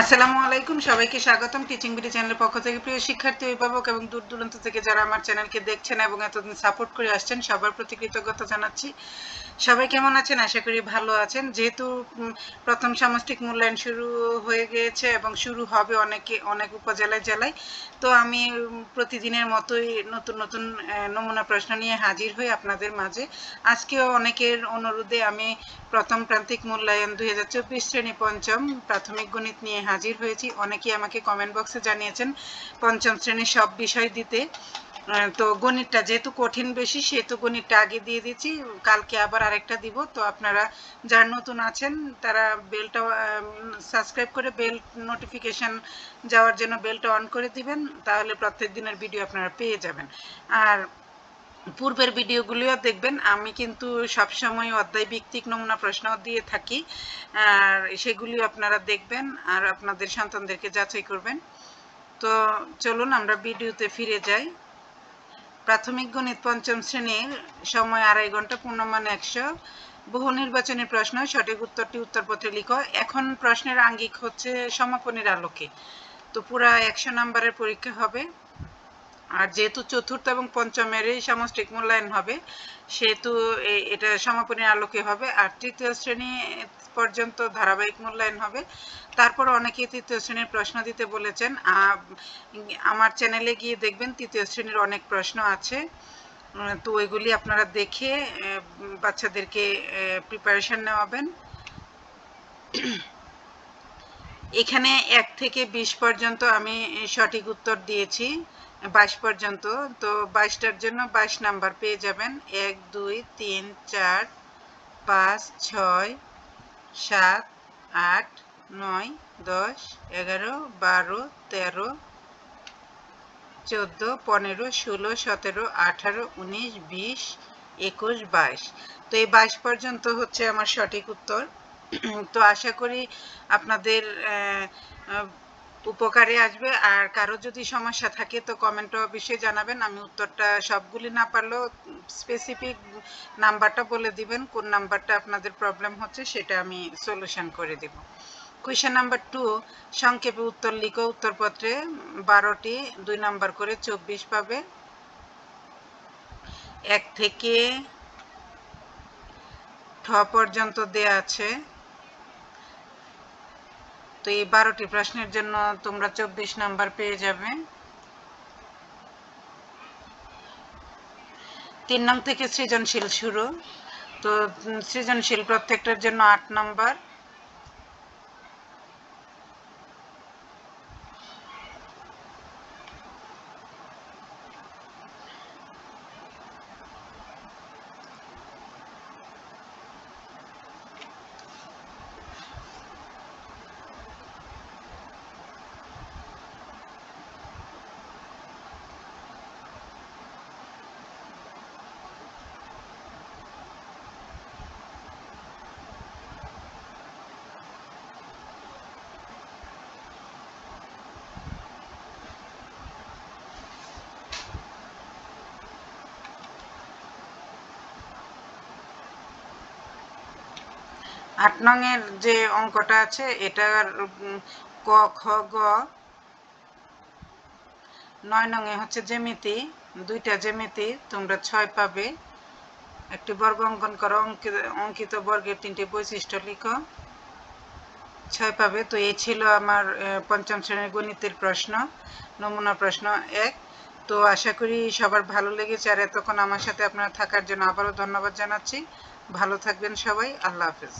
আসসালামু আলাইকুম, সবাইকে স্বাগতম টিচিং বিডি চ্যানেলের পক্ষ থেকে। প্রিয় শিক্ষার্থী, অভিভাবক এবং দূর দূরান্ত থেকে যারা আমার চ্যানেলকে দেখছেন এবং এতদিন সাপোর্ট করে আসছেন, সবার প্রতি কৃতজ্ঞতা জানাচ্ছি। সবাই কেমন আছেন? আশা করি ভালো আছেন। যেহেতু প্রথম সামষ্টিক মূল্যায়ন শুরু হয়ে গিয়েছে এবং শুরু হবে অনেকে, অনেক উপজেলায়, জেলায়। তো আমি প্রতিদিনের মতোই নতুন নতুন নমুনা প্রশ্ন নিয়ে হাজির হই আপনাদের মাঝে। আজকেও অনেকের অনুরোধে আমি প্রথম প্রান্তিক মূল্যায়ন দুই হাজার চব্বিশ শ্রেণি পঞ্চম প্রাথমিক গণিত নিয়ে হাজির হয়েছি। অনেকেই আমাকে কমেন্ট বক্সে জানিয়েছেন, পঞ্চম শ্রেণির সব বিষয় দিতে। তো গণিতটা যেহেতু কঠিন বেশি, সেহেতু গণিতটা আগে দিয়ে দিচ্ছি। কালকে আবার আরেকটা দিব। তো আপনারা যারা নতুন আছেন, তারা বেলটা সাবস্ক্রাইব করে বেল নোটিফিকেশন যাওয়ার জন্য বেলটা অন করে দিবেন। তাহলে প্রত্যেক দিনের ভিডিও আপনারা পেয়ে যাবেন। আর পূর্বের ভিডিওগুলিও দেখবেন। আমি কিন্তু সবসময় অধ্যায় ভিত্তিক নমুনা প্রশ্ন দিয়ে থাকি। আর সেগুলি আপনারা দেখবেন আর আপনাদের সন্তানদেরকে যাচাই করবেন। তো চলুন, আমরা ভিডিওতে ফিরে যাই। প্রাথমিক গণিত পঞ্চম শ্রেণির সময় আড়াই ঘণ্টা পূর্ণমান একশো। বহু নির্বাচনী প্রশ্ন, সঠিক উত্তরটি উত্তরপত্রে লিখো। এখন প্রশ্নের আঙ্গিক হচ্ছে সমাপনের আলোকে। তো পুরা একশো নাম্বারের পরীক্ষা হবে। আর যেহেতু চতুর্থ এবং পঞ্চমেরই সামষ্টিক মূল্যায়ন হবে, সেহেতু এটা সমাপনীর আলোকে হবে। আর তৃতীয় শ্রেণি পর্যন্ত ধারাবাহিক মূল্যায়ন হবে। তারপর অনেকেই তৃতীয় শ্রেণির প্রশ্ন দিতে বলেছেন। আমার চ্যানেলে গিয়ে দেখবেন তৃতীয় শ্রেণির অনেক প্রশ্ন আছে। তো ওইগুলি আপনারা দেখে বাচ্চাদেরকে প্রিপারেশন নেওয়াবেন। এখানে এক থেকে বিশ পর্যন্ত আমি সঠিক উত্তর দিয়েছি। বাইশ পর্যন্ত, তো বাইশটার জন্য বাইশ নাম্বার পেয়ে যাবেন। এক, দুই, তিন, চার, পাঁচ, ছয়, সাত, আট, নয়, দশ, এগারো, বারো, তেরো, চোদ্দ, পনেরো, ষোলো, সতেরো, আঠারো, উনিশ, বিশ, একুশ, বাইশ। তো এই বাইশ পর্যন্ত হচ্ছে আমার সঠিক উত্তর। তো আশা করি আপনাদের উপকারে আসবে। আর কারও যদি সমস্যা থাকে তো কমেন্টে অবশ্যই জানাবেন। আমি উত্তরটা সবগুলি না পারলেও স্পেসিফিক নাম্বারটা বলে দিবেন, কোন নাম্বারটা আপনাদের প্রবলেম হচ্ছে সেটা আমি সলিউশন করে দেব। কোয়েশ্চেন নাম্বার টু সংক্ষেপে উত্তর লিখো উত্তরপত্রে। বারোটি, দুই নাম্বার করে চব্বিশ পাবে। এক থেকে ঠ পর্যন্ত দেয়া আছে। তো এই বারোটি প্রশ্নের জন্য তোমরা চব্বিশ নাম্বার পেয়ে যাবে। তিন নং থেকে সৃজনশীল শুরু। তো সৃজনশীল প্রত্যেকটার জন্য আট নাম্বার। আট নং এর যে অঙ্কটা আছে, এটার ক, খ, গ, নয় নং এ হচ্ছে জ্যামিতি, দুইটা জ্যামিতি, তোমরা ছয় পাবে। একটি বর্গ অঙ্কন করো, অঙ্কিত বর্গের তিনটি বৈশিষ্ট্য লিখো। ছয় পাবে, তো এই ছিল আমার পঞ্চম শ্রেণির গণিতের প্রশ্ন, নমুনা প্রশ্ন এক। তো আশা করি সবার ভালো লেগেছে, আর এতক্ষণ আমার সাথে আপনারা থাকার জন্য আবারও ধন্যবাদ জানাচ্ছি। ভালো থাকবেন সবাই, আল্লাহ হাফেজ।